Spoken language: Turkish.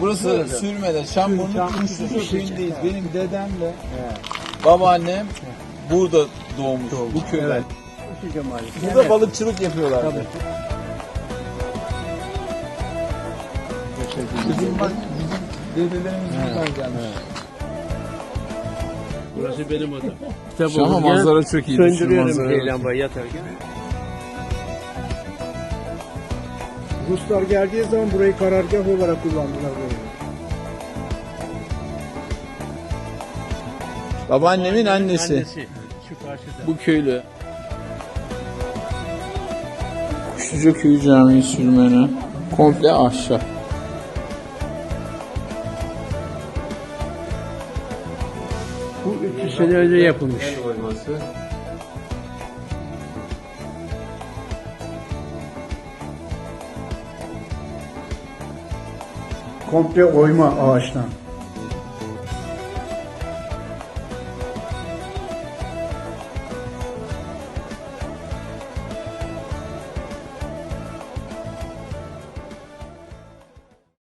Burası Sürmede, Şamburnu, Kuşluca köyündeyiz. evet. Benim dedemle babaannem burada doğmuş, bu köyde. Evet. Burada Evet. balıkçılık yapıyorlar. Tabii. Bizim bak, bizim dedelerimiz buradan gelmiş. Burası benim odam. Kitap Şu an okurken manzara çok iyi. Söndürüyorum şey lambayı yatarken. Ruslar geldiği zaman burayı karargah olarak kullandılar böyle. Babaannemin annesi. Annesi. Şu karşıda. Bu köylü. Kuşluca Köyü Camii sürmene. Komple ahşap. Bu 300 sene önce yapılmış. Komple oyma ağaçtan.